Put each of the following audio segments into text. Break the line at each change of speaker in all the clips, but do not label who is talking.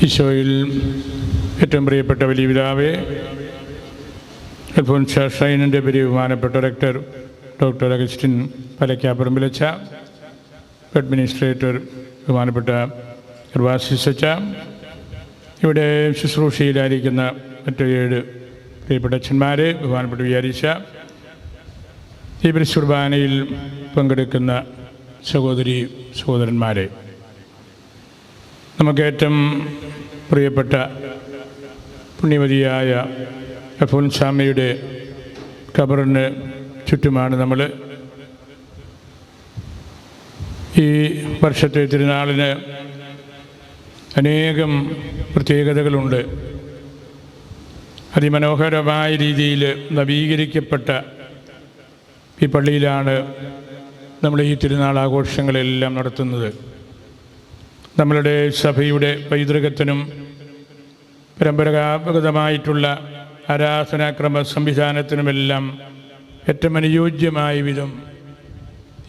ഈശോയിൽ ഏറ്റവും പ്രിയപ്പെട്ട വലിയ പിതാവേ അൽഫോൻസ് ഷൈനന്റെ പേര് ബഹുമാനപ്പെട്ട ഡയറക്ടർ ഡോക്ടർ അഗസ്റ്റിൻ പലക്കാപ്പറമ്പിലച്ച അഡ്മിനിസ്ട്രേറ്റർ ബഹുമാനപ്പെട്ട കൃപാസിസച്ച ഇവിടെ ശുശ്രൂഷയിലായിരിക്കുന്ന മറ്റു ഏഴ് പ്രിയപ്പെട്ട അച്ഛന്മാർ ബഹുമാനപ്പെട്ട വിചാരിച്ച ഈ കുർബാനയിൽ പങ്കെടുക്കുന്ന സഹോദരി സഹോദരന്മാരെ നമുക്ക് പ്രിയപ്പെട്ട പുണ്യവതിയായ സ്വാമിയുടെ ഖബറിന് ചുറ്റുമാണ് നമ്മൾ ഈ വർഷത്തെ തിരുനാളിന് അനേകം പ്രത്യേകതകളുണ്ട്. അതിമനോഹരമായ രീതിയിൽ നവീകരിക്കപ്പെട്ട ഈ പള്ളിയിലാണ് നമ്മൾ ഈ തിരുനാൾ ആഘോഷങ്ങളെല്ലാം നടത്തുന്നത്. നമ്മളുടെ സഭയുടെ പൈതൃകത്തിനും പരമ്പരാഗതമായിട്ടുള്ള ആരാധനാക്രമ സംവിധാനത്തിനുമെല്ലാം ഏറ്റവും അനുയോജ്യമായ വിധം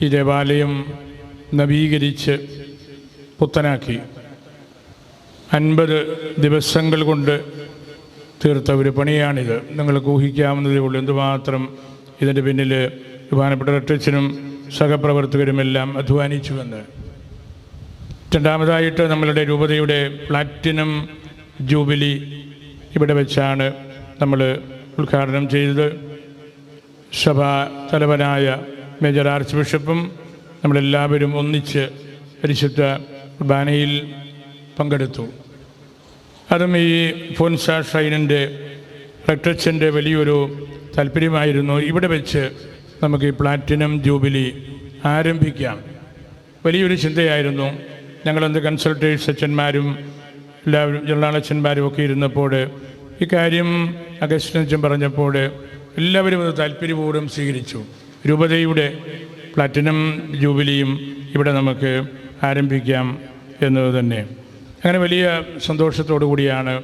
ഈ ദേവാലയം നവീകരിച്ച് പുത്തനാക്കി. അൻപത് ദിവസങ്ങൾ കൊണ്ട് തീർത്ത ഒരു പണിയാണിത്. നിങ്ങൾക്ക് ഊഹിക്കാവുന്നതേ ഉള്ളൂ. എന്തുമാത്രം ഇതിന്റെ പിന്നിൽ ബഹുമാനപ്പെട്ട റട്ടച്ചനും സഹപ്രവർത്തകരുമെല്ലാം അധ്വാനിച്ചുവെന്ന്. രണ്ടാമതായിട്ട് നമ്മളുടെ രൂപതയുടെ പ്ലാറ്റിനം ജൂബിലി ഇവിടെ വെച്ചാണ് നമ്മൾ ഉദ്ഘാടനം ചെയ്തത്. സഭാ തലവനായ മേജർ ആർച്ച് ബിഷപ്പും നമ്മളെല്ലാവരും ഒന്നിച്ച് പരിശുദ്ധ കുർബാനയിൽ പങ്കെടുത്തു. അതും ഈ ഫോൻസ ഷൈനിന്റെ റക്ടച്ചന്റെ വലിയൊരു താല്പര്യമായിരുന്നു. ഇവിടെ വെച്ച് നമുക്ക് ഈ പ്ലാറ്റിനം ജൂബിലി ആരംഭിക്കാം. വലിയൊരു ചിന്തയായിരുന്നു. ഞങ്ങളെന്ത് കൺസൾട്ടേഴ്സ് അച്ഛന്മാരും എല്ലാവരും ജനറൽ അച്ഛന്മാരും ഒക്കെ ഇരുന്നപ്പോൾ ഇക്കാര്യം അഗസ്റ്റനച്ഛൻ പറഞ്ഞപ്പോൾ എല്ലാവരും അത് താല്പര്യപൂർവം സ്വീകരിച്ചു. രൂപതയുടെ പ്ലാറ്റിനം ജൂബിലിയും ഇവിടെ നമുക്ക് ആരംഭിക്കാം എന്നത് തന്നെ. അങ്ങനെ വലിയ സന്തോഷത്തോടു കൂടിയാണ്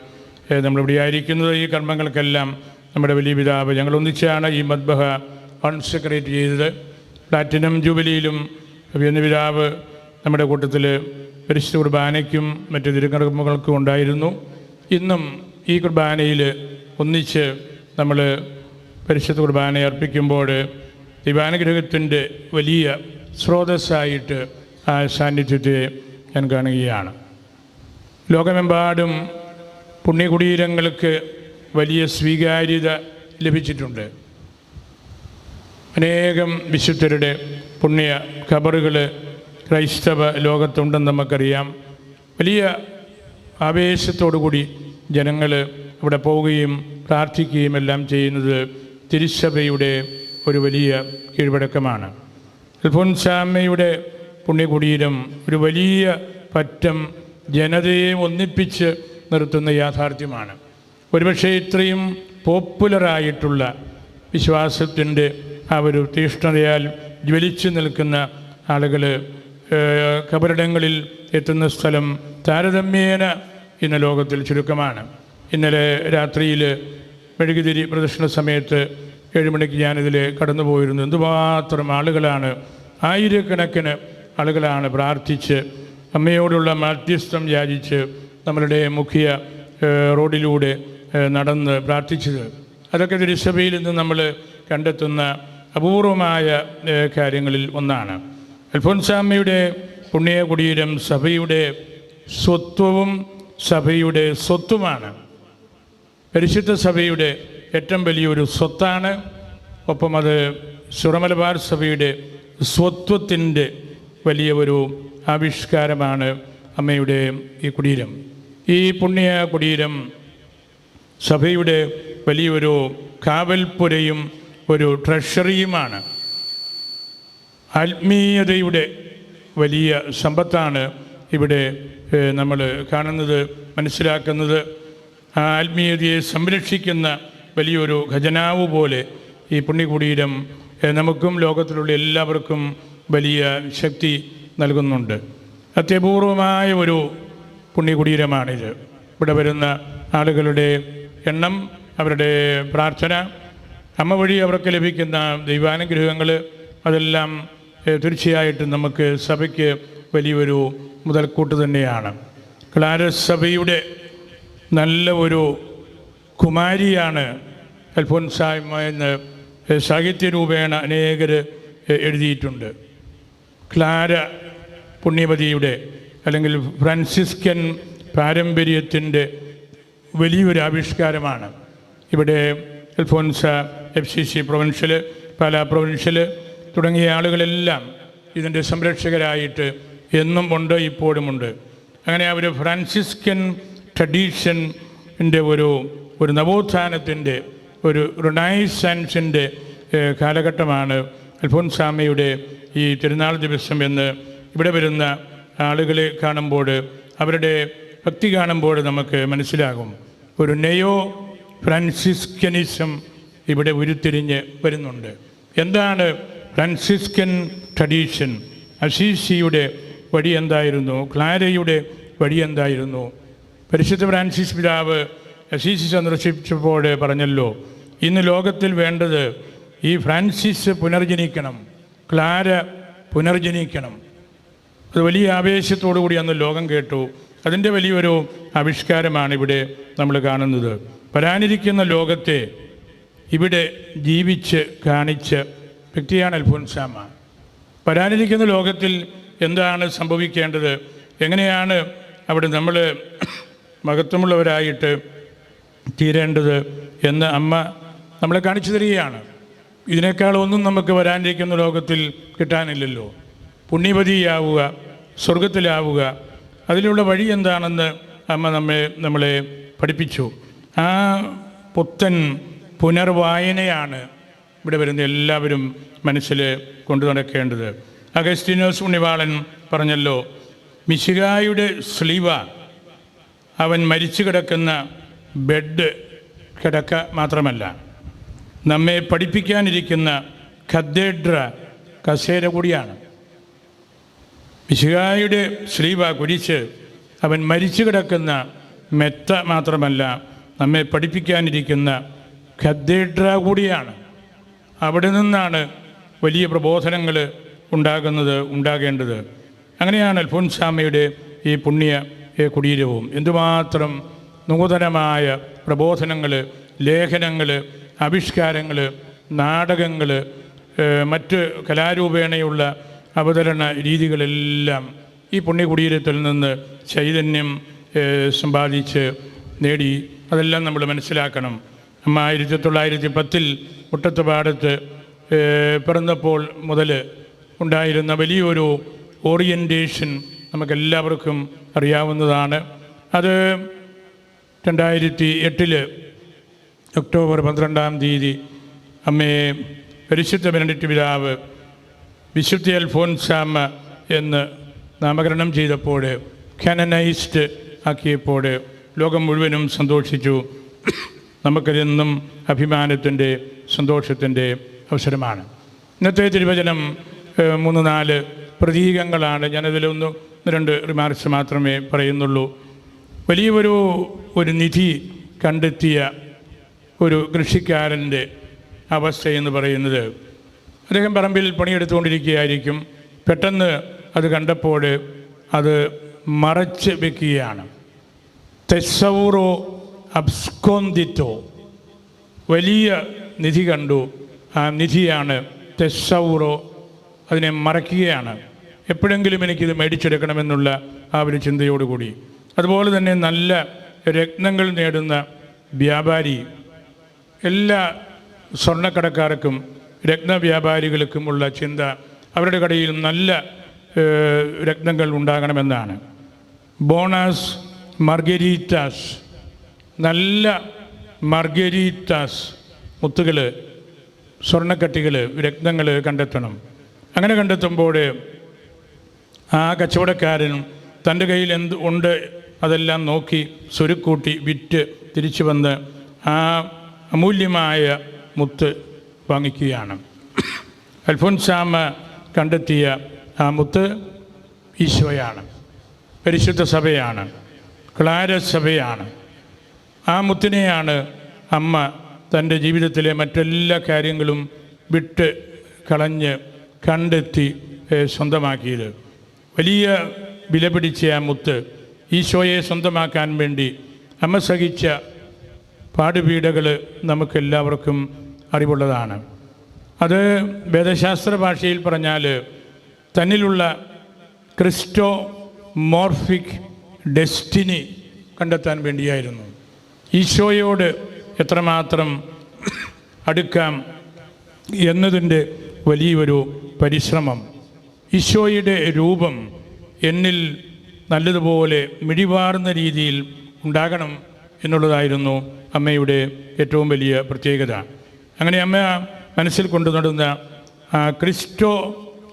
നമ്മളിവിടെ ആയിരിക്കുന്നത്. ഈ കർമ്മങ്ങൾക്കെല്ലാം നമ്മുടെ വലിയ പിതാവ് ഞങ്ങൾ ഒന്നിച്ചാണ് ഈ മദ്ബഹ കോൺസെക്രേറ്റ് ചെയ്തത്. പ്ലാറ്റിനം ജൂബിലിയിലും എന്ന പിതാവ് നമ്മുടെ കൂട്ടത്തിൽ പരിശുദ്ധ കുർബാനയ്ക്കും മറ്റു തിരുക്കർമ്മങ്ങൾക്കും ഉണ്ടായിരുന്നു. ഇന്നും ഈ കുർബാനയിൽ ഒന്നിച്ച് നമ്മൾ പരിശുദ്ധ കുർബാന അർപ്പിക്കുമ്പോൾ ദിവാനുഗ്രഹത്തിന്റെ വലിയ സ്രോതസ്സായിട്ട് ആ സാന്നിധ്യത്തെ ഞാൻ കാണുകയാണ്. ലോകമെമ്പാടും പുണ്യകുടീരങ്ങൾക്ക് വലിയ സ്വീകാര്യത ലഭിച്ചിട്ടുണ്ട്. അനേകം വിശുദ്ധരുടെ പുണ്യ ഖബറുകൾ ക്രൈസ്തവ ലോകത്തുണ്ടെന്ന് നമുക്കറിയാം. വലിയ ആവേശത്തോടു കൂടി ജനങ്ങൾ ഇവിടെ പോവുകയും പ്രാർത്ഥിക്കുകയും എല്ലാം ചെയ്യുന്നത് തിരുസഭയുടെ ഒരു വലിയ കീഴ്വഴക്കമാണ്. അൽഫോൻസാമ്മയുടെ പുണ്യകുടീരം ഒരു വലിയ പറ്റം ജനതയെ ഒന്നിപ്പിച്ച് നിർത്തുന്ന യാഥാർത്ഥ്യമാണ്. ഒരുപക്ഷെ ഇത്രയും പോപ്പുലറായിട്ടുള്ള വിശ്വാസത്തിന്റെ ആ ഒരു തീഷ്ണതയാൽ ജ്വലിച്ചു നിൽക്കുന്ന ആളുകൾ കബറിടങ്ങളിൽ എത്തുന്ന സ്ഥലം താരതമ്യേന ഇന്ന് ലോകത്തിൽ ചുരുക്കമാണ്. ഇന്നലെ രാത്രിയിൽ മെഴുകുതിരി പ്രദർശന സമയത്ത് ഏഴുമണിക്ക് ഞാനിതിൽ കടന്നു പോയിരുന്നു എന്തുമാത്രം ആളുകളാണ് ആയിരക്കണക്കിന് ആളുകളാണ് പ്രാർത്ഥിച്ച് അമ്മയോടുള്ള മധ്യസ്ഥം യാചിച്ച് നമ്മളുടെ മുഖ്യ റോഡിലൂടെ നടന്ന് പ്രാർത്ഥിച്ചത്. അതൊക്കെ തിരുസഭയിൽ നിന്ന് നമ്മൾ കണ്ടെത്തുന്ന അപൂർവമായ കാര്യങ്ങളിൽ ഒന്നാണ്. അൽഫോൻസാമ്മയുടെ പുണ്യ കുടീരം സഭയുടെ സ്വത്വവും സഭയുടെ സ്വത്തുമാണ്. പരിശുദ്ധ സഭയുടെ ഏറ്റവും വലിയൊരു സ്വത്താണ്. ഒപ്പം അത് സുറമലബാർ സഭയുടെ സ്വത്വത്തിന്റെ വലിയ ഒരു ആവിഷ്കാരമാണ് അമ്മയുടെ ഈ കുടീരം. ഈ പുണ്യ കുടീരം സഭയുടെ വലിയൊരു കാവൽപ്പുരയും ഒരു ട്രഷറിയുമാണ്. ആത്മീയതയുടെ വലിയ സമ്പത്താണ് ഇവിടെ നമ്മൾ കാണുന്നത് മനസ്സിലാക്കുന്നത്. ആത്മീയതയെ സംരക്ഷിക്കുന്ന വലിയൊരു ഖജനാവ് പോലെ ഈ പുണ്യകുടീരം നമുക്കും ലോകത്തിലുള്ള എല്ലാവർക്കും വലിയ ശക്തി നൽകുന്നുണ്ട്. അത്യപൂർവമായ ഒരു പുണ്യകുടീരമാണിത്. ഇവിടെ വരുന്ന ആളുകളുടെ എണ്ണം അവരുടെ പ്രാർത്ഥന അമ്മ വഴി അവർക്ക് ലഭിക്കുന്ന ദൈവാനുഗ്രഹങ്ങൾ അതെല്ലാം തീർച്ചയായിട്ടും നമുക്ക് സഭയ്ക്ക് വലിയൊരു മുതൽക്കൂട്ട് തന്നെയാണ്. ക്ലാരസ് സഭയുടെ നല്ല ഒരു കുമാരിയാണ് അൽഫോൻസായ്മ എന്ന് സാഹിത്യരൂപേണ അനേകർ എഴുതിയിട്ടുണ്ട്. ക്ലാര പുണ്യപതിയുടെ അല്ലെങ്കിൽ ഫ്രാൻസിസ്കൻ പാരമ്പര്യത്തിന്റെ വലിയൊരു ആവിഷ്കാരമാണ്. ഇവിടെ Alphonsa F C C provincial Pala provincial തുടങ്ങിയ ആളുകളെല്ലാം ഇതിന്റെ സംരക്ഷകരായിട്ട് എന്നും ഉണ്ട് ഇപ്പോഴുമുണ്ട് അങ്ങനെ അവർ ഫ്രാൻസിസ്കൻ ട്രഡീഷന്റെ ഒരു ഒരു നവോത്ഥാനത്തിന്റെ ഒരു റിനൈസൻസിന്റെ കാലഘട്ടമാണ് അൽഫോൻസാമയുടെ ഈ തിരുനാൾ ദിവസം എന്ന് ഇവിടെ വരുന്ന ആളുകളെ കാണുമ്പോൾ അവരുടെ ഭക്തി കാണുമ്പോൾ നമുക്ക് മനസ്സിലാകും. ഒരു നെയോ ഫ്രാൻസിസ്കനിസം ഇവിടെ ഉരുത്തിരിഞ്ഞ് വരുന്നുണ്ട്. എന്താണ് ഫ്രാൻസിസ്കൻ ട്രഡീഷൻ. അസീസിയുടെ വഴി എന്തായിരുന്നു? ക്ലാരയുടെ വഴി എന്തായിരുന്നു? പരിശുദ്ധ ഫ്രാൻസിസ് പിതാവ് അസീസി സന്ദർശിച്ചപ്പോൾ പറഞ്ഞല്ലോ ഇന്ന് ലോകത്തിൽ വേണ്ടത് ഈ ഫ്രാൻസിസ് പുനർജനിക്കണം. ക്ലാര പുനർജനിക്കണം. അത് വലിയ ആവേശത്തോടു കൂടി അന്ന് ലോകം കേട്ടു. അതിന്റെ വലിയൊരു ആവിഷ്കാരമാണ് ഇവിടെ നമ്മൾ കാണുന്നത്. വരാനിരിക്കുന്ന ലോകത്തെ ഇവിടെ ജീവിച്ച് കാണിച്ച വ്യക്തിയാണ് അൽഫോൻസാമ വരാനിരിക്കുന്ന ലോകത്തിൽ എന്താണ് സംഭവിക്കേണ്ടത്? എങ്ങനെയാണ് അവിടെ നമ്മൾ മഹത്വമുള്ളവരായിട്ട് തീരേണ്ടത് എന്ന് അമ്മ നമ്മളെ കാണിച്ചു തരികയാണ്. ഇതിനേക്കാൾ ഒന്നും നമുക്ക് വരാനിരിക്കുന്ന ലോകത്തിൽ കിട്ടാനില്ലല്ലോ. പുണ്യപതിയാവുക സ്വർഗത്തിലാവുക അതിലുള്ള വഴി എന്താണെന്ന് അമ്മ നമ്മെ നമ്മളെ പഠിപ്പിച്ചു. ആ പുത്തൻ പുനർവായനയാണ് ഇവിടെ വരുന്ന എല്ലാവരും മനസ്സിൽ കൊണ്ടു നടക്കേണ്ടത്. അഗസ്റ്റിനോസ് ഉണ്ണിവാളൻ പറഞ്ഞല്ലോ മിശികായുടെ സ്ലീവ അവൻ മരിച്ചു കിടക്കുന്ന ബെഡ് കിടക്ക മാത്രമല്ല നമ്മെ പഠിപ്പിക്കാനിരിക്കുന്ന ഖദ്ദേഡ്ര കസേര കൂടിയാണ്. മിശികായുടെ സ്ലീവ കുരിച്ച് അവൻ മരിച്ചു കിടക്കുന്ന മെത്ത മാത്രമല്ല നമ്മെ പഠിപ്പിക്കാനിരിക്കുന്ന ഖദ്ദേഡ്ര കൂടിയാണ്. അവിടെ നിന്നാണ് വലിയ പ്രബോധനങ്ങൾ ഉണ്ടാകുന്നത് ഉണ്ടാകേണ്ടത്. അങ്ങനെയാണ് അൽഫോൻസാമയുടെ ഈ പുണ്യ കുടീരവും. എന്തുമാത്രം നൂതനമായ പ്രബോധനങ്ങൾ ലേഖനങ്ങൾ ആവിഷ്കാരങ്ങൾ നാടകങ്ങൾ മറ്റ് കലാരൂപേണയുള്ള അവതരണ രീതികളെല്ലാം ഈ പുണ്യകുടീരത്തിൽ നിന്ന് ചൈതന്യം സമ്പാദിച്ച് നേടി. അതെല്ലാം നമ്മൾ മനസ്സിലാക്കണം. ആയിരത്തി തൊള്ളായിരത്തി പത്തിൽ മുട്ടത്തുപാടത്ത് പാടത്ത് പിറന്നപ്പോൾ മുതൽ ഉണ്ടായിരുന്ന വലിയൊരു ഓറിയന്റേഷൻ നമുക്കെല്ലാവർക്കും അറിയാവുന്നതാണ്. അത് രണ്ടായിരത്തി എട്ടിൽ ഒക്ടോബർ പന്ത്രണ്ടാം തീയതി അമ്മയെ പരിശുദ്ധ മിനിറ്റ് പിതാവ് വിശുദ്ധ അൽഫോൻസാമ എന്ന് നാമകരണം ചെയ്തപ്പോൾ കാനനൈസ്ഡ് ആക്കിയപ്പോൾ ലോകം മുഴുവനും സന്തോഷിച്ചു. നമുക്കതെന്നും അഭിമാനത്തിന്റെ സന്തോഷത്തിന്റെ അവസരമാണ്. ഇന്നത്തെ തിരുവചനം മൂന്ന് നാല് പ്രതീകങ്ങളാണ്. ഞാനതിലൊന്ന് രണ്ട് റിമാർക്സ് മാത്രമേ പറയുന്നുള്ളൂ. വലിയൊരു ഒരു നിധി കണ്ടെത്തിയ ഒരു കൃഷിക്കാരന്റെ അവസ്ഥ എന്ന് പറയുന്നത് അദ്ദേഹം പറമ്പിൽ പണിയെടുത്തുകൊണ്ടിരിക്കുകയായിരിക്കും. പെട്ടെന്ന് അത് കണ്ടപ്പോൾ അത് മറച്ച് വെക്കുകയാണ്. തെസൗറോ അബ്സ്കോന്തിറ്റോ വലിയ നിധി കണ്ടു. ആ നിധിയാണ് തെസൗറോ അതിനെ മറയ്ക്കുകയാണ് എപ്പോഴെങ്കിലും എനിക്കിത് മേടിച്ചെടുക്കണമെന്നുള്ള ആ ഒരു ചിന്തയോടുകൂടി. അതുപോലെ തന്നെ നല്ല രത്നങ്ങൾ നേടുന്ന വ്യാപാരി. എല്ലാ സ്വർണക്കടക്കാർക്കും രത്ന ഉള്ള ചിന്ത അവരുടെ കടയിൽ നല്ല രത്നങ്ങൾ ഉണ്ടാകണമെന്നാണ്. ബോണാസ് മർഗരീറ്റാസ്. നല്ല മർഗരീറ്റാസ് മുത്തുകൾ സ്വർണക്കട്ടികൾ രത്നങ്ങൾ കണ്ടെത്തണം. അങ്ങനെ കണ്ടെത്തുമ്പോൾ ആ കച്ചവടക്കാരൻ തന്റെ കയ്യിൽ എന്ത് ഉണ്ട് അതെല്ലാം നോക്കി സ്വരുക്കൂട്ടി വിറ്റ് തിരിച്ചു വന്ന് ആ അമൂല്യമായ മുത്ത് വാങ്ങിക്കുകയാണ്. അൽഫോൻസാമ കണ്ടെത്തിയ ആ മുത്ത് ഈശോയാണ്. പരിശുദ്ധ സഭയാണ്. ക്ലാര സഭയാണ്. ആ മുത്തിനെയാണ് അമ്മ തന്റെ ജീവിതത്തിലെ മറ്റെല്ലാ കാര്യങ്ങളും വിട്ട് കളഞ്ഞ് കണ്ടെത്തി സ്വന്തമാക്കിയത്. വലിയ വില പിടിച്ച ആ മുത്ത് ഈശോയെ സ്വന്തമാക്കാൻ വേണ്ടി അമ്മ സഹിച്ച പാടുപീടകൾ നമുക്കെല്ലാവർക്കും അറിവുള്ളതാണ്. അത് വേദശാസ്ത്ര ഭാഷയിൽ പറഞ്ഞാൽ തന്നിലുള്ള ക്രിസ്റ്റോ മോർഫിക് ഡെസ്റ്റിനി കണ്ടെത്താൻ വേണ്ടിയായിരുന്നു. ഈശോയോട് എത്രമാത്രം അടുക്കാം എന്നതിന്റെ വലിയൊരു പരിശ്രമം. ഈശോയുടെ രൂപം എന്നിൽ നല്ലതുപോലെ മിഴിവാർന്ന രീതിയിൽ ഉണ്ടാകണം എന്നുള്ളതായിരുന്നു അമ്മയുടെ ഏറ്റവും വലിയ പ്രത്യേകത. അങ്ങനെ അമ്മ മനസ്സിൽ കൊണ്ടു നടന്ന ആ ക്രിസ്റ്റോ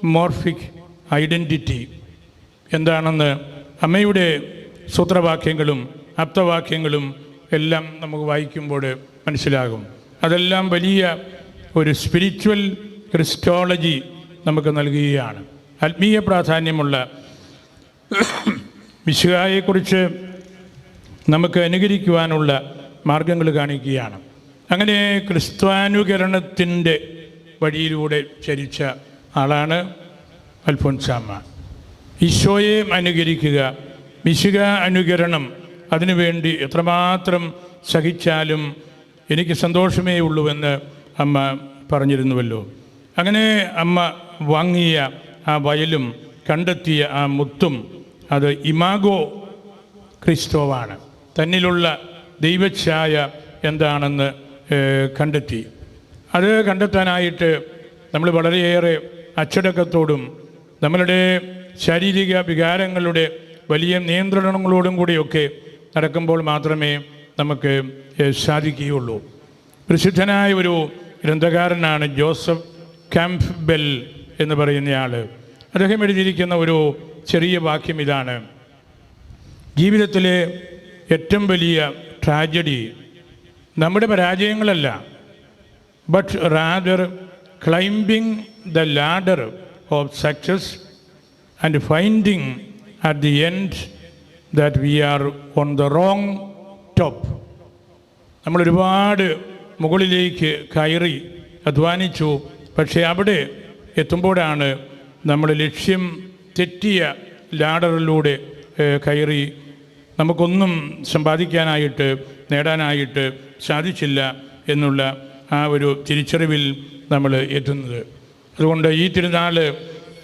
മോർഫിക് ഐഡന്റിറ്റി എന്താണെന്ന് അമ്മയുടെ സൂത്രവാക്യങ്ങളും ആപ്തവാക്യങ്ങളും എല്ലാം നമുക്ക് വായിക്കുമ്പോൾ മനസ്സിലാകും. അതെല്ലാം വലിയ ഒരു സ്പിരിച്വൽ ക്രിസ്റ്റോളജി നമുക്ക് നൽകുകയാണ്. ആത്മീയ പ്രാധാന്യമുള്ള വിശുഹായെക്കുറിച്ച് നമുക്ക് അനുകരിക്കുവാനുള്ള മാർഗങ്ങൾ കാണിക്കുകയാണ്. അങ്ങനെ ക്രിസ്ത്വാനുകരണത്തിന്റെ വഴിയിലൂടെ ചരിച്ച ആളാണ് അൽഫോൻസാമ്മ. ഈശോയെ അനുകരിക്കുക മിശിക അനുകരണം അതിനുവേണ്ടി എത്രമാത്രം സഹിച്ചാലും എനിക്ക് സന്തോഷമേ ഉള്ളൂ എന്ന് അമ്മ പറഞ്ഞിരുന്നുവല്ലോ. അങ്ങനെ അമ്മ വാങ്ങിയ ആ വയലും കണ്ടെത്തിയ ആ മുത്തും അത് ഇമാഗോ ക്രിസ്തോവാണ്. തന്നിലുള്ള ദൈവഛായ എന്താണെന്ന് കണ്ടെത്തി. അത് കണ്ടെത്താനായിട്ട് നമ്മൾ വളരെയേറെ അച്ചടക്കത്തോടും നമ്മളുടെ ശാരീരിക വികാരങ്ങളുടെ വലിയ നിയന്ത്രണങ്ങളോടും കൂടിയൊക്കെ നടക്കുമ്പോൾ മാത്രമേ നമുക്ക് സാധിക്കുകയുള്ളൂ. പ്രസിദ്ധനായ ഒരു ഗ്രന്ഥകാരനാണ് ജോസഫ് ക്യാമ്പ് ബെൽ എന്ന് പറയുന്നയാൾ അദ്ദേഹം എഴുതിയിരിക്കുന്ന ഒരു ചെറിയ വാക്യം ഇതാണ്. ജീവിതത്തിലെ ഏറ്റവും വലിയ ട്രാജഡി നമ്മുടെ പരാജയങ്ങളല്ല but rather climbing the ladder of success and finding at the end that we are on the wrong top നമ്മൾ ഒരുപാട് മുകളിലേക്ക് കയറി അധ്വാനിച്ചു. പക്ഷേ അവിടെ എത്തുമ്പോഴാണ് നമ്മൾ ലക്ഷ്യം തെറ്റിയ ലാഡറിലൂടെ കയറി. നമുക്കൊന്നും സമ്പാദിക്കാനായിട്ട് നേടാനായിട്ട് സാധിച്ചില്ല എന്നുള്ള ആ ഒരു തിരിച്ചറിവിൽ നമ്മൾ എത്തുന്നത്. അതുകൊണ്ട് ഈ തിരുനാൾ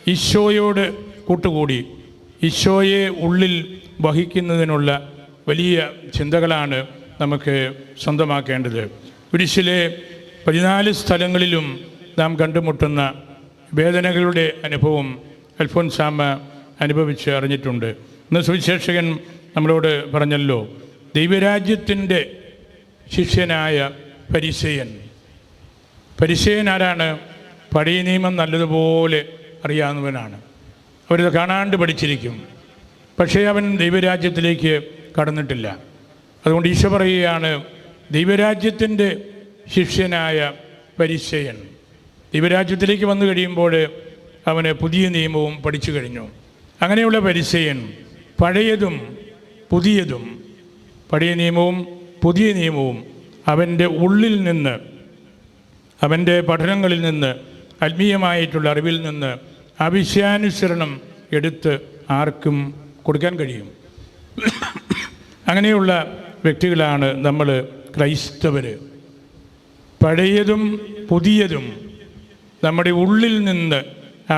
ഈശോയോട് കൂട്ടുകൂടി. ഈശോയെ ഉള്ളിൽ വഹിക്കുന്നതിനുള്ള വലിയ ചിന്തകളാണ് നമുക്ക് സ്വന്തമാക്കേണ്ടത്. കുരിശിലെ പതിനാല് സ്ഥലങ്ങളിലും നാം കണ്ടുമുട്ടുന്ന വേദനകളുടെ അനുഭവം അൽഫോൻസാമ അനുഭവിച്ച് അറിഞ്ഞിട്ടുണ്ട്. ഇന്ന് സുവിശേഷകൻ നമ്മളോട് പറഞ്ഞല്ലോ ദൈവരാജ്യത്തിന്റെ ശിഷ്യനായ പരിസയൻ പരിസയൻ ആരാണ്? പഴയ നിയമം നല്ലതുപോലെ അറിയാവുന്നവനാണ്. അവരിത് കാണാണ്ട് പഠിച്ചിരിക്കും. പക്ഷേ അവൻ ദൈവരാജ്യത്തിലേക്ക് കടന്നിട്ടില്ല. അതുകൊണ്ട് ഈശോ പറയുകയാണ് ദൈവരാജ്യത്തിന്റെ ശിഷ്യനായ പരിശയൻ. ദൈവരാജ്യത്തിലേക്ക് വന്നു കഴിയുമ്പോൾ അവന് പുതിയ നിയമവും പഠിച്ചു കഴിഞ്ഞു. അങ്ങനെയുള്ള പരിശയൻ പഴയതും പുതിയതും പഴയ നിയമവും പുതിയ നിയമവും അവന്റെ ഉള്ളിൽ നിന്ന് അവന്റെ പഠനങ്ങളിൽ നിന്ന് ആത്മീയമായിട്ടുള്ള അറിവിൽ നിന്ന് അവിശ്യാനുസരണം എടുത്ത് ആർക്കും കൊടുക്കാൻ കഴിയും. അങ്ങനെയുള്ള വ്യക്തികളാണ് നമ്മൾ ക്രൈസ്തവർ പഴയതും പുതിയതും നമ്മുടെ ഉള്ളിൽ നിന്ന്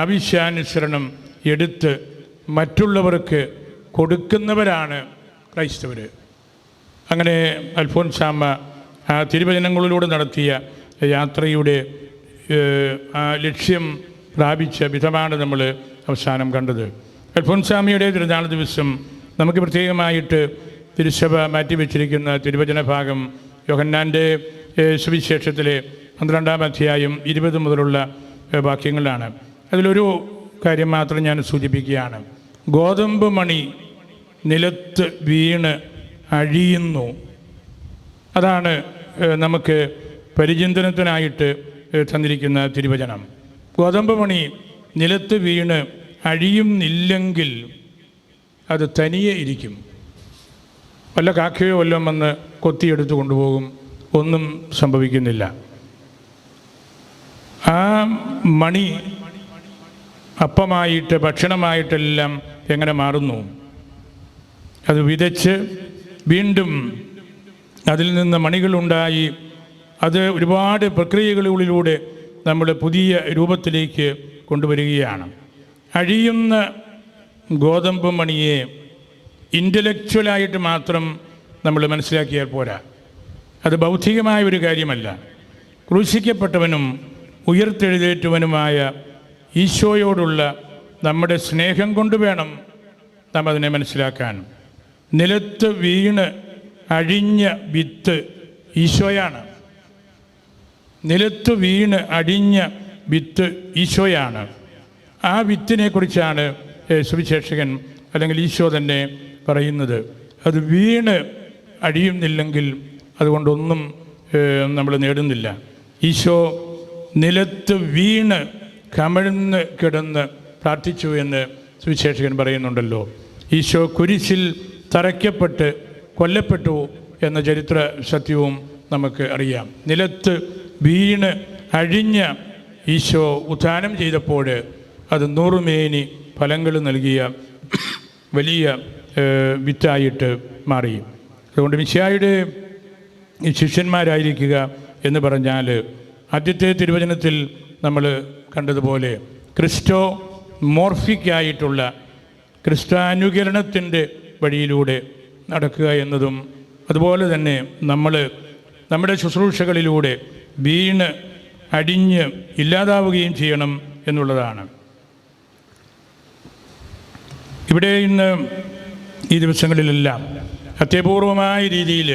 ആവശ്യാനുസരണം എടുത്ത് മറ്റുള്ളവർക്ക് കൊടുക്കുന്നവരാണ് ക്രൈസ്തവർ അങ്ങനെ അൽഫോൻസാമ്മ ആ തിരുവചനങ്ങളിലൂടെ നടത്തിയ യാത്രയുടെ ലക്ഷ്യം പ്രാപിച്ച വിധമാണ് നമ്മൾ അവസാനം കണ്ടത്. അൽഫോൻസാമിയുടെ തിരുനാൾ ദിവസം നമുക്ക് പ്രത്യേകമായിട്ട് തിരുസഭ മാറ്റിവെച്ചിരിക്കുന്ന തിരുവചന ഭാഗം യോഹന്നാന്റെ സുവിശേഷത്തിലെ പന്ത്രണ്ടാം അധ്യായം ഇരുപത് മുതലുള്ള വാക്യങ്ങളാണ് അതിലൊരു കാര്യം മാത്രം ഞാൻ സൂചിപ്പിക്കുകയാണ്. ഗോതമ്പ് മണി നിലത്ത് വീണ് അഴിയുന്നു. അതാണ് നമുക്ക് പരിചിന്തനത്തിനായിട്ട് തന്നിരിക്കുന്ന തിരുവചനം. ഗോതമ്പ് മണി നിലത്ത് വീണ് അഴിയുന്നില്ലെങ്കിൽ അത് തനിയെ ഇരിക്കും. വല്ല കാക്കയോ വല്ലതും വന്ന് കൊത്തിയെടുത്ത് കൊണ്ടുപോകും. ഒന്നും സംഭവിക്കുന്നില്ല. ആ മണി അപ്പമായിട്ട് ഭക്ഷണമായിട്ടെല്ലാം എങ്ങനെ മാറുന്നു? അത് വിതച്ച് വീണ്ടും അതിൽ നിന്ന് മണികളുണ്ടായി. അത് ഒരുപാട് പ്രക്രിയകളിലൂടെ നമ്മൾ പുതിയ രൂപത്തിലേക്ക് കൊണ്ടുവരികയാണ്. അഴിയുന്ന ഗോതമ്പ് മണിയെ ഇന്റലക്ച്വലായിട്ട് മാത്രം നമ്മൾ മനസ്സിലാക്കിയാൽ പോരാ. അത് ബൗദ്ധികമായ ഒരു കാര്യമല്ല. ക്രൂശിക്കപ്പെട്ടവനും ഉയർത്തെഴുന്നേറ്റവനുമായ ഈശോയോടുള്ള നമ്മുടെ സ്നേഹം കൊണ്ട് വേണം നാം അതിനെ മനസ്സിലാക്കാൻ. നിലത്ത് വീണ് അഴിഞ്ഞ വിത്ത് ഈശോയാണ്. നിലത്ത് വീണ് അടിഞ്ഞ വിത്ത് ഈശോയാണ്. ആ വിത്തിനെക്കുറിച്ചാണ് സുവിശേഷകൻ അല്ലെങ്കിൽ ഈശോ തന്നെ പറയുന്നത്. അത് വീണ് അടിയുന്നില്ലെങ്കിൽ അതുകൊണ്ടൊന്നും നമ്മൾ നേടുന്നില്ല. ഈശോ നിലത്ത് വീണ് കമഴ്ന്ന് കിടന്ന് പ്രാർത്ഥിച്ചു എന്ന് സുവിശേഷകൻ പറയുന്നുണ്ടല്ലോ. ഈശോ കുരിശിൽ തറയ്ക്കപ്പെട്ട് കൊല്ലപ്പെട്ടു എന്ന ചരിത്ര സത്യവും നമുക്ക് അറിയാം. നിലത്ത് വീണ് അഴിഞ്ഞ ഈശോ ഉത്ഥാനം ചെയ്തപ്പോൾ അത് നൂറുമേനി ഫലങ്ങൾ നൽകിയ വലിയ വിറ്റായിട്ട് മാറി. അതുകൊണ്ട് മിശിയായുടെ ശിഷ്യന്മാരായിരിക്കുക എന്ന് പറഞ്ഞാൽ ആദ്യത്തെ തിരുവചനത്തിൽ നമ്മൾ കണ്ടതുപോലെ ക്രിസ്റ്റോ മോർഫിക്കായിട്ടുള്ള ക്രിസ്താനുകരണത്തിന്റെ വഴിയിലൂടെ നടക്കുക എന്നതും അതുപോലെ തന്നെ നമ്മൾ നമ്മുടെ ശുശ്രൂഷകളിലൂടെ വീണ് അടിഞ്ഞ് ഇല്ലാതാവുകയും ചെയ്യണം എന്നുള്ളതാണ്. ഇവിടെ ഇന്ന് ഈ ദിവസങ്ങളിലെല്ലാം അത്യപൂർവമായ രീതിയിൽ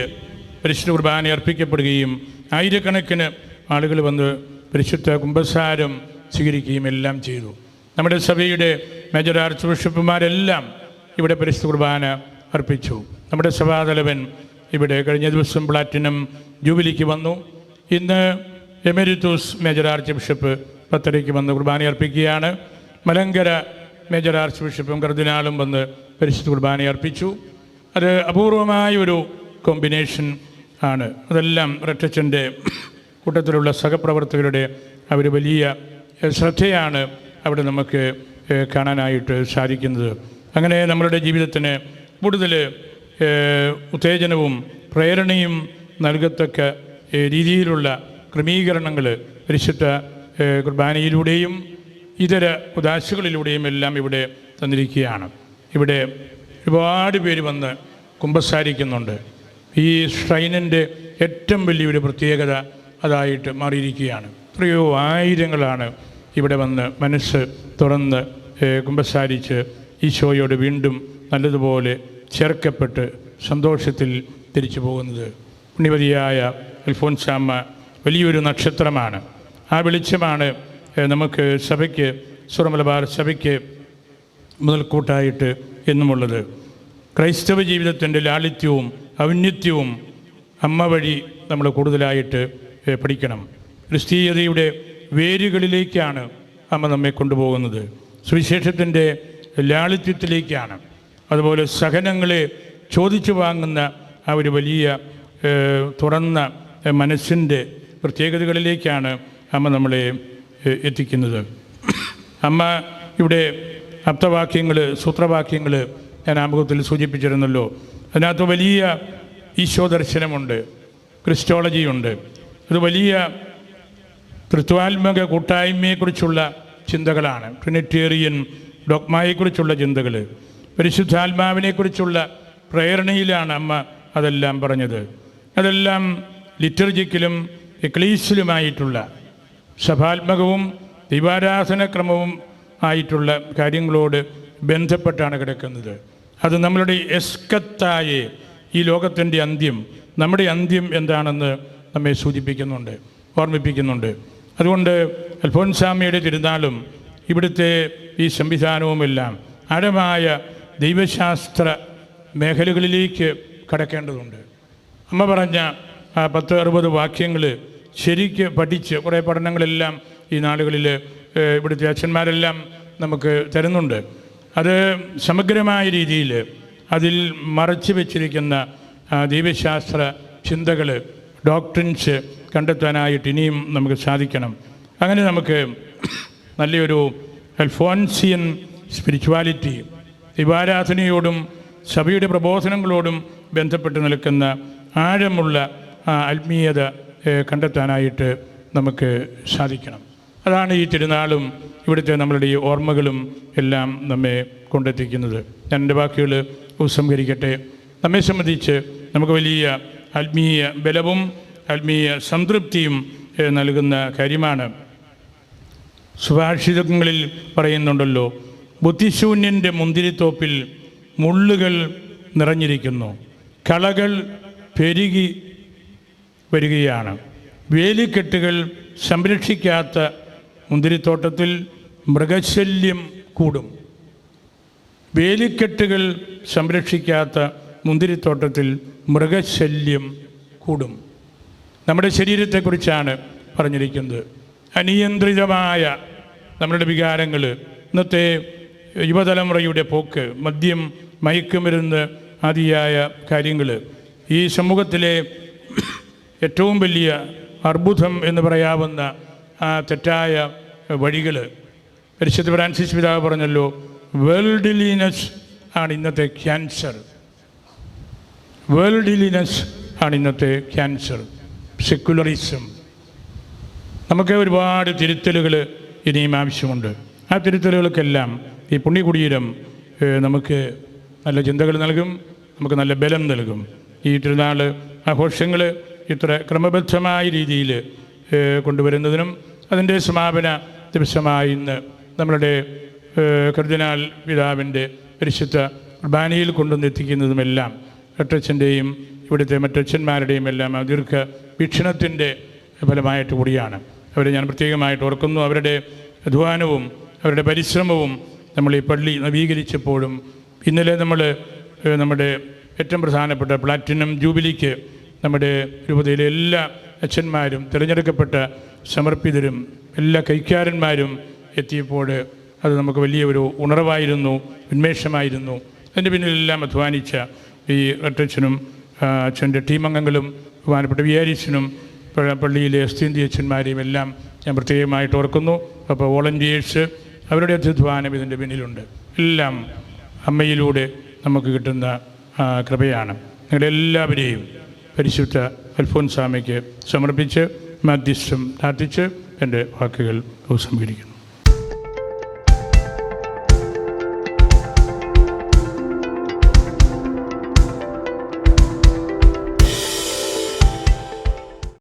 പരിശുദ്ധ കുർബാന അർപ്പിക്കപ്പെടുകയും ആയിരക്കണക്കിന് ആളുകൾ വന്ന് പരിശുദ്ധ കുംഭസാരം സ്വീകരിക്കുകയും എല്ലാം ചെയ്തു. നമ്മുടെ സഭയുടെ മേജർ ആർച്ച് ബിഷപ്പുമാരെല്ലാം ഇവിടെ പരിശുദ്ധ കുർബാന അർപ്പിച്ചു. നമ്മുടെ സഭാതലവൻ ഇവിടെ കഴിഞ്ഞ ദിവസം പ്ലാറ്റിനം ജൂബിലിക്ക് വന്നു. ഇന്ന് എമെരിത്തൂസ് മേജർ ആർച്ച് ബിഷപ്പ് പത്തരയ്ക്ക് വന്ന് കുർബാന അർപ്പിക്കുകയാണ് മലങ്കര മേജർ ആർച്ച് ബിഷപ്പും കർദിനാളും വന്ന് പരിശുദ്ധ കുർബാന അർപ്പിച്ചു. അത് അപൂർവമായ ഒരു കോമ്പിനേഷൻ ആണ്. അതെല്ലാം റെറ്റച്ചന്റെ കൂട്ടത്തിലുള്ള സഹപ്രവർത്തകരുടെ അവർ വലിയ ശ്രദ്ധയാണ് അവിടെ നമുക്ക് കാണാനായിട്ട് സാധിക്കുന്നത്. അങ്ങനെ നമ്മളുടെ ജീവിതത്തിന് കൂടുതൽ ഉത്തേജനവും പ്രേരണയും നൽകത്തക്ക രീതിയിലുള്ള ക്രമീകരണങ്ങൾ പരിശുദ്ധ കുർബാനയിലൂടെയും ഇതര ഉദാശകളിലൂടെയും എല്ലാം ഇവിടെ തന്നിരിക്കുകയാണ്. ഇവിടെ ഒരുപാട് പേര് വന്ന് കുമ്പസാരിക്കുന്നുണ്ട്. ഈ ഷ്രൈനിന്റെ ഏറ്റവും വലിയൊരു പ്രത്യേകത അതായിട്ട് മാറിയിരിക്കുകയാണ്. എത്രയോ ആയിരങ്ങളാണ് ഇവിടെ വന്ന് മനസ്സ് തുറന്ന് കുമ്പസാരിച്ച് ഈശോയോട് വീണ്ടും നല്ലതുപോലെ ചേർക്കപ്പെട്ട് സന്തോഷത്തിൽ തിരിച്ചു പോകുന്നത്. പുണ്യവതിയായ അൽഫോൻസാമ്മ വലിയൊരു നക്ഷത്രമാണ്. ആ വെളിച്ചമാണ് നമുക്ക് സഭയ്ക്ക് സുറമലബാർ സഭയ്ക്ക് മുതൽക്കൂട്ടായിട്ട് എന്നുമുള്ളത്. ക്രൈസ്തവ ജീവിതത്തിന്റെ ലാളിത്യവും ഔന്നിത്യവും അമ്മ വഴി നമ്മൾ കൂടുതലായിട്ട് പഠിക്കണം. ക്രിസ്തീയതയുടെ വേരുകളിലേക്കാണ് അമ്മ നമ്മെ കൊണ്ടുപോകുന്നത്. സുവിശേഷത്തിന്റെ ലാളിത്യത്തിലേക്കാണ്. അതുപോലെ സഹനങ്ങളെ ചോദിച്ചു വാങ്ങുന്ന ആ ഒരു വലിയ തുറന്ന മനസ്സിന്റെ പ്രത്യേകതകളിലേക്കാണ് അമ്മ നമ്മളെ എത്തിക്കുന്നത്. അമ്മ ഇവിടെ അർത്ഥവാക്യങ്ങൾ സൂത്രവാക്യങ്ങൾ ഞാൻ ആമുഖത്തിൽ സൂചിപ്പിച്ചിരുന്നല്ലോ. അതിനകത്ത് വലിയ ഈശോ ദർശനമുണ്ട് ക്രിസ്റ്റോളജിയുണ്ട്. ഇത് വലിയ തൃത്വാത്മക കൂട്ടായ്മയെക്കുറിച്ചുള്ള ചിന്തകളാണ്. ട്രിനിറ്റേറിയൻ ഡോക്മായെക്കുറിച്ചുള്ള ചിന്തകൾ പരിശുദ്ധാത്മാവിനെക്കുറിച്ചുള്ള പ്രേരണയിലാണ് അമ്മ അതെല്ലാം പറഞ്ഞത്. അതെല്ലാം ലിറ്റർജിക്കലും എക്ലീസിലുമായിട്ടുള്ള സഭാത്മകവും ദൈവാരാധനക്രമവും ആയിട്ടുള്ള കാര്യങ്ങളോട് ബന്ധപ്പെട്ടാണ് കിടക്കുന്നത്. അത് നമ്മളുടെ എസ്കത്തായെ ഈ ലോകത്തിന്റെ അന്ത്യം നമ്മുടെ അന്ത്യം എന്താണെന്ന് നമ്മെ സൂചിപ്പിക്കുന്നുണ്ട് ഓർമ്മിപ്പിക്കുന്നുണ്ട്. അതുകൊണ്ട് അൽഫോൻസാമിയുടെ തിരുനാളും ഇവിടുത്തെ ഈ സംവിധാനവുമെല്ലാം ആഴമായ ദൈവശാസ്ത്ര മേഖലകളിലേക്ക് കടക്കേണ്ടതുണ്ട്. അമ്മ പറഞ്ഞ പത്ത് അറുപത് വാക്യങ്ങൾ ശരിക്ക് പഠിച്ച് കുറേ പഠനങ്ങളെല്ലാം ഈ നാളുകളിൽ ഇവിടുത്തെ അച്ഛന്മാരെല്ലാം നമുക്ക് തരുന്നുണ്ട്. അത് സമഗ്രമായ രീതിയിൽ അതിൽ മറച്ചു വെച്ചിരിക്കുന്ന ദൈവശാസ്ത്ര ചിന്തകൾ ഡോക്ട്രിൻസ് കണ്ടെത്താനായിട്ട് ഇനിയും നമുക്ക് സാധിക്കണം. അങ്ങനെ നമുക്ക് നല്ലൊരു അൽഫോൻസിയൻ സ്പിരിച്വാലിറ്റി ദൈവാരാധനയോടും സഭയുടെ പ്രബോധനങ്ങളോടും ബന്ധപ്പെട്ട് നിൽക്കുന്ന ആഴമുള്ള ആത്മീയത കണ്ടെത്താനായിട്ട് നമുക്ക് സാധിക്കണം. അതാണ് ഈ തിരുനാളും ഇവിടുത്തെ നമ്മളുടെ ഈ ഓർമ്മകളും എല്ലാം നമ്മെ കൊണ്ടെത്തിക്കുന്നത്. ഞാൻ എന്റെ വാക്കുകൾ ഉപസംഹരിക്കട്ടെ. നമ്മെ സംബന്ധിച്ച് നമുക്ക് വലിയ ആത്മീയ ബലവും ആത്മീയ സംതൃപ്തിയും നൽകുന്ന കാര്യമാണ്. സുഭാഷിതങ്ങളിൽ പറയുന്നുണ്ടല്ലോ ബുദ്ധിശൂന്യന്റെ മുന്തിരിത്തോപ്പിൽ മുള്ളുകൾ നിറഞ്ഞിരിക്കുന്നു. കളകൾ പെരുകി വരികയാണ്. വേലിക്കെട്ടുകൾ സംരക്ഷിക്കാത്ത മുന്തിരിത്തോട്ടത്തിൽ മൃഗശല്യം കൂടും. വേലിക്കെട്ടുകൾ സംരക്ഷിക്കാത്ത മുന്തിരിത്തോട്ടത്തിൽ മൃഗശല്യം കൂടും. നമ്മുടെ ശരീരത്തെക്കുറിച്ചാണ് പറഞ്ഞിരിക്കുന്നത്. അനിയന്ത്രിതമായ നമ്മളുടെ വികാരങ്ങൾ ഇന്നത്തെ യുവതലമുറയുടെ പോക്ക് മദ്യം മയക്കുമരുന്ന് ആദിയായ കാര്യങ്ങൾ ഈ സമൂഹത്തിലെ ഏറ്റവും വലിയ അർബുദം എന്ന് പറയാവുന്ന ആ തെറ്റായ വഴികൾ പരിശുദ്ധ ഫ്രാൻസിസ് പിതാവ് പറഞ്ഞല്ലോ വേൾഡിലിനെസ് ആണ് ഇന്നത്തെ ക്യാൻസർ. വേൾഡിലിനെസ് ആണ് ഇന്നത്തെ ക്യാൻസർ. സെക്യുലറിസം നമുക്ക് ഒരുപാട് തിരുത്തലുകൾ ഇനിയും ആവശ്യമുണ്ട്. ആ തിരുത്തലുകൾക്കെല്ലാം ഈ പുണ്യകുടീരം നമുക്ക് നല്ല ചിന്തകൾ നൽകും നമുക്ക് നല്ല ബലം നൽകും. ഈ തിരുനാൾ ആഘോഷങ്ങൾ ഇത്ര ക്രമബദ്ധമായ രീതിയിൽ കൊണ്ടുവരുന്നതിനും അതിന്റെ സമാപന ദിവസമായി ഇന്ന് നമ്മളുടെ കർദിനാൽ പിതാവിന്റെ പരിശുദ്ധ കുർബാനയിൽ കൊണ്ടുവന്നെത്തിക്കുന്നതുമെല്ലാം അട്ടച്ചന്റെയും ഇവിടുത്തെ മറ്റച്ഛന്മാരുടെയും എല്ലാം ദീർഘ വീക്ഷണത്തിന്റെ ഫലമായിട്ട് കൂടിയാണ്. അവരെ ഞാൻ പ്രത്യേകമായിട്ട് ഓർക്കുന്നു. അവരുടെ അധ്വാനവും അവരുടെ പരിശ്രമവും നമ്മൾ ഈ പള്ളി നവീകരിച്ചപ്പോഴും ഇന്നലെ നമ്മൾ നമ്മുടെ ഏറ്റവും പ്രധാനപ്പെട്ട പ്ലാറ്റിനം ജൂബിലിക്ക് നമ്മുടെ രൂപതയിലെ എല്ലാ അച്ഛന്മാരും തിരഞ്ഞെടുക്കപ്പെട്ട സമർപ്പിതരും എല്ലാ കൈക്കാരന്മാരും എത്തിയപ്പോൾ അത് നമുക്ക് വലിയ ഒരു ഉണർവായിരുന്നു ഉന്മേഷമായിരുന്നു. അതിന്റെ പിന്നിലെല്ലാം അധ്വാനിച്ച ഈ അട്ടച്ചനും അച്ഛന്റെ ടീം അംഗങ്ങളും ബഹുമാനപ്പെട്ട വിയാരിച്ചനും പള്ളിയിലെ എസ്തീന്തി അച്ഛന്മാരെയും എല്ലാം ഞാൻ പ്രത്യേകമായിട്ട് ഓർക്കുന്നു. അപ്പോൾ വോളണ്ടിയേഴ്സ് അവരുടെ അധ്വാനം ഇതിന്റെ പിന്നിലുണ്ട്. എല്ലാം അമ്മയിലൂടെ നമുക്ക് കിട്ടുന്ന കൃപയാണ്. നിങ്ങളെല്ലാവരെയും പരിശുദ്ധ അൽഫോൻസാമയ്ക്ക് സമർപ്പിച്ച് മധ്യസ്ഥം പ്രാർത്ഥിച്ച് എന്റെ വാക്കുകൾ ഉപസംഹരിക്കുന്നു